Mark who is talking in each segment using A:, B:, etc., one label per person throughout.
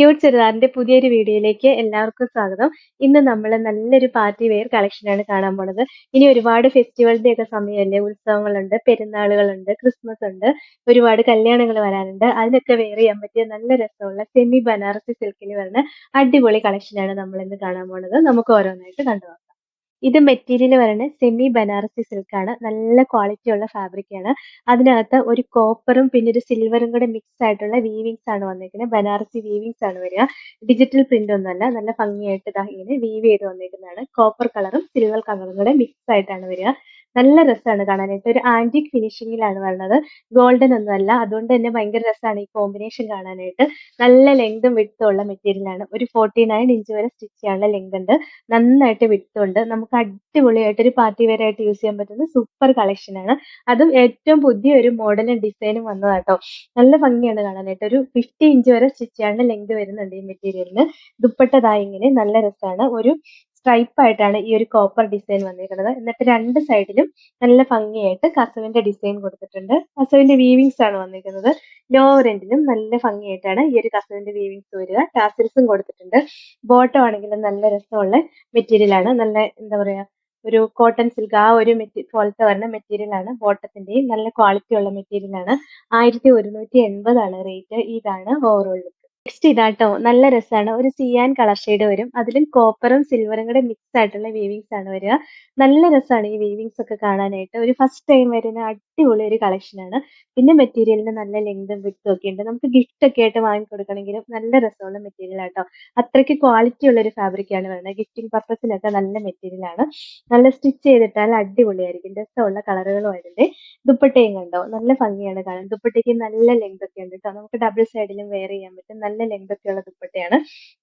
A: cute ചെറുതാറിന്റെ പുതിയൊരു വീഡിയോയിലേക്ക് എല്ലാവർക്കും സ്വാഗതം ഇന്ന് നമ്മൾ നല്ലൊരു പാർട്ടി വെയർ കളക്ഷനാണ് കാണാൻ പോണത് ഇനി ഒരുപാട് ഫെസ്റ്റിവലിന്റെ ഒക്കെ സമയമല്ലേ ഉത്സവങ്ങളുണ്ട് പെരുന്നാളുകളുണ്ട് ക്രിസ്മസ് ഉണ്ട് ഒരുപാട് കല്യാണങ്ങൾ വരാനുണ്ട് അതിനൊക്കെ വെയർ ചെയ്യാൻ പറ്റിയ നല്ല രസമുള്ള സെമി ബനാറസി സിൽക്കിൽ വരുന്ന അടിപൊളി കളക്ഷനാണ് നമ്മൾ ഇന്ന് കാണാൻ പോണത് നമുക്ക് ഓരോന്നായിട്ട് കണ്ടുപോകാം ഇത് മെറ്റീരിയൽ പറയുന്നത് സെമി ബനാറസി സിൽക്കാണ് നല്ല ക്വാളിറ്റി ഉള്ള ഫാബ്രിക്കാണ് അതിനകത്ത് ഒരു കോപ്പറും പിന്നെ ഒരു സിൽവറും കൂടെ മിക്സ് ആയിട്ടുള്ള വീവിങ്സ് ആണ് വന്നിരിക്കുന്നത് ബനാറസി വീവിങ്സ് ആണ് വരിക ഡിജിറ്റൽ പ്രിന്റ് ഒന്നുമല്ല നല്ല ഭംഗിയായിട്ട് ഇതാ ഇങ്ങനെ വീവ് ചെയ്ത് വന്നിരിക്കുന്നതാണ് കോപ്പർ കളറും സിൽവർ കളറും കൂടെ മിക്സ് ആയിട്ടാണ് വരിക നല്ല രസമാണ് കാണാനായിട്ട് ഒരു ആന്റിക് ഫിനിഷിങ്ങിലാണ് വന്നത് ഗോൾഡൻ ഒന്നുമല്ല അതുകൊണ്ട് തന്നെ ഭയങ്കര രസമാണ് ഈ കോമ്പിനേഷൻ കാണാനായിട്ട് നല്ല ലെങ്തും വിടുത്തും ഉള്ള മെറ്റീരിയലാണ് ഒരു ഫോർട്ടി നയൻ ഇഞ്ച് വരെ സ്റ്റിച്ച് ചെയ്യാനുള്ള ലെങ്ത് ഉണ്ട് നന്നായിട്ട് വിടുത്തുണ്ട് നമുക്ക് അടിപൊളിയായിട്ട് ഒരു പാർട്ടി വെയർ ആയിട്ട് യൂസ് ചെയ്യാൻ പറ്റുന്ന സൂപ്പർ കളക്ഷൻ ആണ് അതും ഏറ്റവും പുതിയ ഒരു മോഡലും ഡിസൈനും വന്നത് കേട്ടോ നല്ല ഭംഗിയാണ് കാണാനായിട്ട് ഒരു ഫിഫ്റ്റി ഇഞ്ച് വരെ സ്റ്റിച്ച് ചെയ്യാനുള്ള ലെങ്ത് വരുന്നുണ്ട് ഈ മെറ്റീരിയലിന് ദുപ്പട്ടതായി ഇങ്ങനെ നല്ല രസമാണ് ഒരു സ്ട്രൈപ്പ് ആയിട്ടാണ് ഈ ഒരു കോപ്പർ ഡിസൈൻ വന്നിരിക്കുന്നത് എന്നിട്ട് രണ്ട് സൈഡിലും നല്ല ഭംഗിയായിട്ട് കസവിന്റെ ഡിസൈൻ കൊടുത്തിട്ടുണ്ട് കസവിന്റെ വീവിങ്സ് ആണ് വന്നിരിക്കുന്നത് റെന്റിലും നല്ല ഭംഗിയായിട്ടാണ് ഈ ഒരു കസവിന്റെ വീവിങ്സ് വരിക ടാസിൽസും കൊടുത്തിട്ടുണ്ട് ബോട്ടം ആണെങ്കിലും നല്ല രസമുള്ള മെറ്റീരിയൽ ആണ് നല്ല എന്താ പറയാ ഒരു കോട്ടൺ സിൽക്ക് ആ ഒരു മെറ്റീരിയൽ പോലത്തെ വരുന്ന മെറ്റീരിയൽ ആണ് ബോട്ടത്തിന്റെയും നല്ല ക്വാളിറ്റി ഉള്ള മെറ്റീരിയൽ ആണ് ആയിരത്തി ഒരുന്നൂറ്റി എൺപതാണ് റേറ്റ് ഇതാണ് ഓവറോൾ ലുക്ക് നെക്സ്റ്റ് ഇതാട്ടോ നല്ല രസമാണ് ഒരു സിയാൻ കളർ ഷെയ്ഡ് വരും അതിലും കോപ്പറും സിൽവറും കൂടെ മിക്സ് ആയിട്ടുള്ള വീവിങ്സ് ആണ് വരിക നല്ല രസമാണ് ഈ വീവിങ്സ് ഒക്കെ കാണാനായിട്ട് ഒരു ഫസ്റ്റ് ടൈം വരുന്ന അടിപൊളി ഒരു കളക്ഷനാണ് പിന്നെ മെറ്റീരിയലിന് നല്ല ലെങ്തും വിട്ടും ഒക്കെ ഉണ്ട് നമുക്ക് ഗിഫ്റ്റ് ഒക്കെ ആയിട്ട് വാങ്ങിക്കൊടുക്കണമെങ്കിലും നല്ല രസമുള്ള മെറ്റീരിയൽ ആട്ടോ അത്രയ്ക്ക് ക്വാളിറ്റി ഉള്ള ഒരു ഫാബ്രിക് ആണ് വേണ്ടത് ഗിഫ്റ്റിംഗ് പർപ്പസിനൊക്കെ നല്ല മെറ്റീരിയലാണ് നല്ല സ്റ്റിച്ച് ചെയ്തിട്ടാൽ അടിപൊളിയായിരിക്കും രസമുള്ള കളറുകളും അതിൻ്റെ ദുപ്പട്ടയും കണ്ടോ നല്ല ഭംഗിയാണ് കാണാൻ ദുപ്പട്ടയ്ക്ക് നല്ല ലെങ്ത് ഒക്കെ ഉണ്ട് കേട്ടോ നമുക്ക് ഡബിൾ സൈഡിലും വെയർ ചെയ്യാൻ പറ്റും നല്ല ലെങ്ത് ഉള്ള ദുപ്പട്ടയാണ്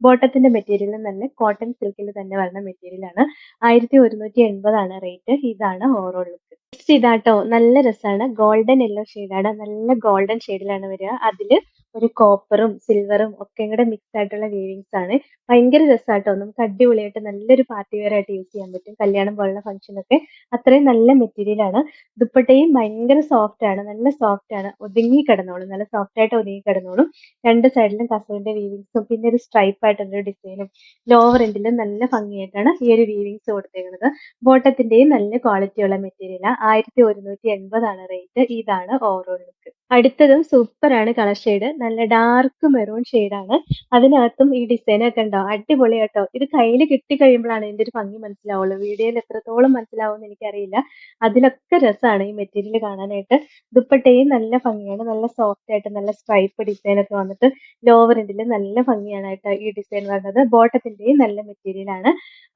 A: ബോട്ടത്തിന്റെ മെറ്റീരിയലും നല്ല കോട്ടൺ സിൽക്കിൽ തന്നെ വരുന്ന മെറ്റീരിയലാണ് ആയിരത്തി ഒരുന്നൂറ്റി എൺപതാണ് റേറ്റ് ഇതാണ് ഓവറോൾ ലുക്ക് മിക്സ് ചെയ്താട്ടോ നല്ല രസാണ് ഗോൾഡൻ യെല്ലോ ഷെയ്ഡാണ് നല്ല ഗോൾഡൻ ഷെയ്ഡിലാണ് വരിക അതില് ഒരു കോപ്പറും സിൽവറും ഒക്കെ കൂടെ മിക്സ് ആയിട്ടുള്ള വീവിങ്സ് ആണ് ഭയങ്കര രസമായിട്ടോ നമുക്ക് അടിപൊളിയായിട്ട് നല്ലൊരു പാർട്ടി വെയർ ആയിട്ട് യൂസ് ചെയ്യാൻ പറ്റും കല്യാണം പോലുള്ള ഫംഗ്ഷനൊക്കെ അത്രയും നല്ല മെറ്റീരിയൽ ആണ് ദുപ്പട്ടയും ഭയങ്കര സോഫ്റ്റ് ആണ് നല്ല സോഫ്റ്റ് ആണ് ഒതുങ്ങി കിടന്നോളും നല്ല സോഫ്റ്റ് ആയിട്ട് ഒതുങ്ങി കിടന്നോളും രണ്ട് സൈഡിലും കസവിന്റെ വീവിങ്സും പിന്നെ ഒരു സ്ട്രൈപ്പ് ആയിട്ടുള്ളൊരു ഡിസൈനും ലോവർ എൻഡിലും നല്ല ഭംഗിയായിട്ടാണ് ഈ ഒരു വീവിങ്സ് കൊടുത്തേക്കുന്നത് ബോട്ടത്തിന്റെയും നല്ല ക്വാളിറ്റിയുള്ള മെറ്റീരിയലാണ് ആയിരത്തി ഒരുന്നൂറ്റി എൺപതാണ് റേറ്റ് ഇതാണ് ഓവറോൾ ലുക്ക് അടുത്തതും സൂപ്പറാണ് കളർ ഷെയ്ഡ് നല്ല ഡാർക്ക് മെറൂൺ ഷെയ്ഡാണ് അതിനകത്തും ഈ ഡിസൈനൊക്കെ ഉണ്ടാവും അടിപൊളിയാട്ടോ ഇത് കയ്യിൽ കിട്ടി കഴിയുമ്പോഴാണ് ഇതിൻ്റെ ഒരു ഭംഗി മനസ്സിലാവുള്ളൂ വീഡിയോയിൽ എത്രത്തോളം മനസ്സിലാവുമെന്ന് എനിക്കറിയില്ല അതിലൊക്കെ രസമാണ് ഈ മെറ്റീരിയൽ കാണാനായിട്ട് ദുപ്പട്ടയും നല്ല ഭംഗിയാണ് നല്ല സോഫ്റ്റ് ആയിട്ട് നല്ല സ്ട്രൈപ്പ് ഡിസൈനൊക്കെ വന്നിട്ട് ലോവർ എൻഡിൽ നല്ല ഭംഗിയാണ് കേട്ടോ ഈ ഡിസൈൻ വന്നത് ബോട്ടത്തിൻ്റെയും നല്ല മെറ്റീരിയലാണ്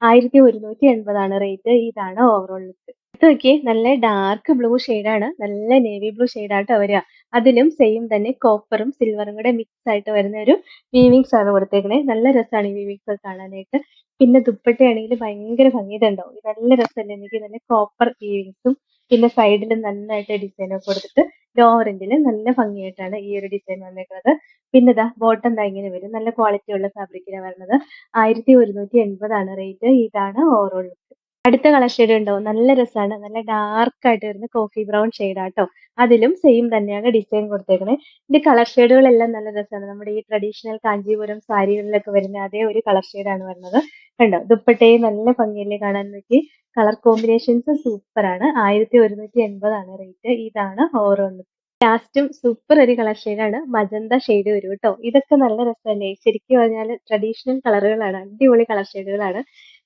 A: ആയിരത്തി ഒരുന്നൂറ്റി എൺപതാണ് റേറ്റ് ഇതാണ് ഓവറോൾ ലുക്ക് ഇത് നോക്കിയേ നല്ല ഡാർക്ക് ബ്ലൂ ആണ് നല്ല നേവി ബ്ലൂ ഷെയ്ഡായിട്ട് വരിക അതിലും സെയിം തന്നെ കോപ്പറും സിൽവറും കൂടെ മിക്സ് ആയിട്ട് വരുന്ന ഒരു വീവിങ്സ് ആണ് കൊടുത്തേക്കണേ നല്ല രസമാണ് ഈ വീവിങ്സ് കാണാനായിട്ട് പിന്നെ ദുപ്പട്ടയാണെങ്കിൽ ഭയങ്കര ഭംഗിയുണ്ടാവും നല്ല രസമല്ലേ എനിക്ക് നല്ല കോപ്പർ വീവിങ്സും പിന്നെ സൈഡിൽ നന്നായിട്ട് ഒക്കെ കൊടുത്തിട്ട് ലോറന്റിൽ നല്ല ഭംഗിയായിട്ടാണ് ഈ ഒരു ഡിസൈൻ വന്നേക്കുന്നത് പിന്നെ ഇതാ ബോട്ടം ദാ ഇങ്ങനെ വരും നല്ല ക്വാളിറ്റി ഉള്ള ഫാബ്രിക്കിനാണ് വരുന്നത് ആയിരത്തി ഒരുന്നൂറ്റി എൺപതാണ് റേറ്റ് ഇതാണ് ഓവറോൾ അടുത്ത കളർ ഷെയ്ഡ് ഉണ്ടോ നല്ല രസമാണ് നല്ല ഡാർക്ക് ആയിട്ട് വരുന്ന കോഫി ബ്രൗൺ ആട്ടോ അതിലും സെയിം തന്നെയാണ് ഡിസൈൻ കൊടുത്തേക്കുന്നത് ഇതിന്റെ കളർ ഷെയ്ഡുകളെല്ലാം നല്ല രസമാണ് നമ്മുടെ ഈ ട്രഡീഷണൽ കാഞ്ചീപുരം സാരികളിലൊക്കെ വരുന്ന അതേ ഒരു കളർ ഷെയ്ഡാണ് വരുന്നത് കണ്ടോ ദുപ്പട്ടയും നല്ല ഭംഗിയല്ലേ കാണാൻ നോക്കി കളർ കോമ്പിനേഷൻസ് സൂപ്പറാണ് ആയിരത്തി ഒരുന്നൂറ്റി എൺപതാണ് റേറ്റ് ഇതാണ് ഓറോണ്ട് ലാസ്റ്റും സൂപ്പർ ഒരു കളർ ഷെയ്ഡാണ് മജന്ത ഷെയ്ഡ് വരും കേട്ടോ ഇതൊക്കെ നല്ല രസമല്ലേ ശരിക്കും പറഞ്ഞാൽ ട്രഡീഷണൽ കളറുകളാണ് അടിപൊളി കളർ ഷെയ്ഡുകളാണ്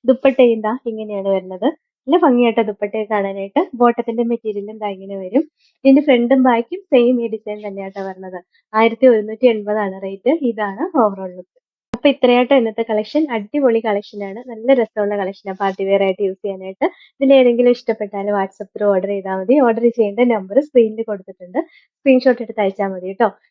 A: ദുപ്പട്ടയും ഇതാ ഇങ്ങനെയാണ് വരുന്നത് നല്ല ഭംഗിയായിട്ട് ദുപ്പട്ടയെ കാണാനായിട്ട് ബോട്ടത്തിന്റെ മെറ്റീരിയലും ഇതാ ഇങ്ങനെ വരും ഇതിന്റെ ഫ്രണ്ടും ബാക്കും സെയിം ഈ ഡിസൈൻ തന്നെയാട്ടോ വരുന്നത് ആയിരത്തി ഒരുന്നൂറ്റി എൺപതാണ് റേറ്റ് ഇതാണ് ഓവറോൾ ലുക്ക് അപ്പൊ ഇത്രയായിട്ട് ഇന്നത്തെ കളക്ഷൻ അടിപൊളി കളക്ഷനാണ് നല്ല രസമുള്ള കളക്ഷൻ ആണ് പാർട്ടി വെയർ ആയിട്ട് യൂസ് ചെയ്യാനായിട്ട് ഇതിൽ ഏതെങ്കിലും ഇഷ്ടപ്പെട്ടാൽ വാട്സപ്പ് ത്രൂ ഓർഡർ ചെയ്താൽ മതി ഓർഡർ ചെയ്യേണ്ട നമ്പർ സ്ക്രീനിൽ കൊടുത്തിട്ടുണ്ട് സ്ക്രീൻഷോട്ട് എടുത്ത് അയച്ചാൽ മതി കേട്ടോ